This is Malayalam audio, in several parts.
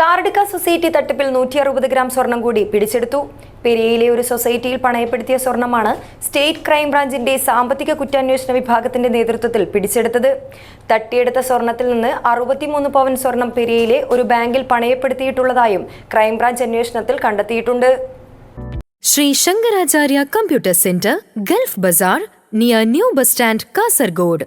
കാർഡിക്ക സൊസൈറ്റി തട്ടിപ്പിൽ നൂറ്റി അറുപത് ഗ്രാം സ്വർണം കൂടി പിടിച്ചെടുത്തു. പെരിയയിലെ ഒരു സൊസൈറ്റിയിൽ പണയപ്പെടുത്തിയ സ്വർണമാണ് സ്റ്റേറ്റ് ക്രൈംബ്രാഞ്ചിന്റെ സാമ്പത്തിക കുറ്റാന്വേഷണ വിഭാഗത്തിന്റെ നേതൃത്വത്തിൽ പിടിച്ചെടുത്തത്. തട്ടിയെടുത്ത സ്വർണത്തിൽ നിന്ന് അറുപത്തിമൂന്ന് പവൻ സ്വർണം പെരിയയിലെ ഒരു ബാങ്കിൽ പണയപ്പെടുത്തിയിട്ടുള്ളതായും ക്രൈംബ്രാഞ്ച് അന്വേഷണത്തിൽ കണ്ടെത്തിയിട്ടുണ്ട്. Shri Shankaracharya computer centre Gulf Bazaar near new bus stand Kasaragod.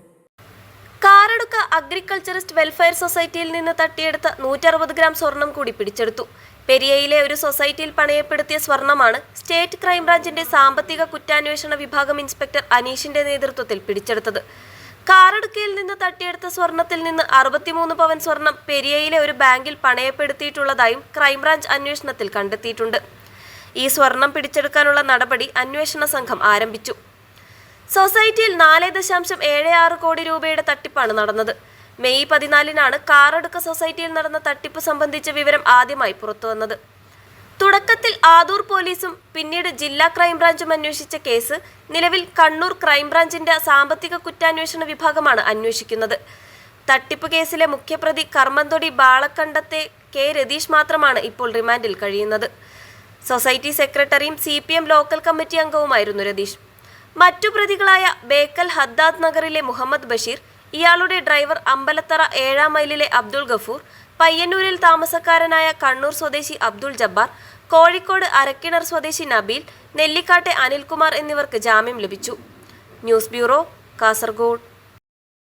Karadukka agriculturist welfare സൊസൈറ്റിയിൽ നിന്ന് തട്ടിയെടുത്ത നൂറ്ററുപത് ഗ്രാം സ്വർണം കൂടി പിടിച്ചെടുത്തു. പെരിയയിലെ ഒരു സൊസൈറ്റിയിൽ പണയപ്പെടുത്തിയ സ്വർണമാണ് സ്റ്റേറ്റ് ക്രൈംബ്രാഞ്ചിന്റെ സാമ്പത്തിക കുറ്റാന്വേഷണ വിഭാഗം ഇൻസ്പെക്ടർ അനീഷിന്റെ നേതൃത്വത്തിൽ പിടിച്ചെടുത്തത്. കാറടുക്കയിൽ നിന്ന് തട്ടിയെടുത്ത സ്വർണത്തിൽ നിന്ന് അറുപത്തിമൂന്ന് പവൻ സ്വർണം പെരിയയിലെ ഒരു ബാങ്കിൽ പണയപ്പെടുത്തിയിട്ടുള്ളതായും ക്രൈംബ്രാഞ്ച് അന്വേഷണത്തിൽ കണ്ടെത്തിയിട്ടുണ്ട്. ഈ സ്വർണം പിടിച്ചെടുക്കാനുള്ള നടപടി അന്വേഷണ സംഘം ആരംഭിച്ചു. സൊസൈറ്റിയിൽ നാല് ദശാംശം ഏഴ് ആറ് കോടി രൂപയുടെ തട്ടിപ്പാണ് നടന്നത്. മെയ് പതിനാലിനാണ് കാറടുക്ക സൊസൈറ്റിയിൽ നടന്ന തട്ടിപ്പ് സംബന്ധിച്ച വിവരം ആദ്യമായി പുറത്തുവന്നത് തുടക്കത്തിൽ ആദൂർ പോലീസും പിന്നീട് ജില്ലാ ക്രൈംബ്രാഞ്ചും അന്വേഷിച്ച കേസ് നിലവിൽ കണ്ണൂർ ക്രൈംബ്രാഞ്ചിന്റെ സാമ്പത്തിക കുറ്റാന്വേഷണ വിഭാഗമാണ് അന്വേഷിക്കുന്നത്. തട്ടിപ്പ് കേസിലെ മുഖ്യപ്രതി കർമ്മന്തൊടി ബാളക്കണ്ടത്തെ കെ രതീഷ് മാത്രമാണ് ഇപ്പോൾ റിമാൻഡിൽ കഴിയുന്നത്. സൊസൈറ്റി സെക്രട്ടറിയും സി ലോക്കൽ കമ്മിറ്റി അംഗവുമായിരുന്നു രതീഷ്. മറ്റു പ്രതികളായ ബേക്കൽ ഹദ്ദാദ് നഗറിലെ മുഹമ്മദ് ബഷീർ ഇയാളുടെ ഡ്രൈവർ അമ്പലത്തറ ഏഴാം മൈലിലെ അബ്ദുൾ ഗഫൂർ പയ്യന്നൂരിൽ താമസക്കാരനായ കണ്ണൂർ സ്വദേശി അബ്ദുൾ ജബ്ബാർ കോഴിക്കോട് അരക്കിണർ സ്വദേശി നബീൽ നെല്ലിക്കാട്ടെ അനിൽകുമാർ എന്നിവർക്ക് ജാമ്യം ലഭിച്ചു. News bureau Kasaragod.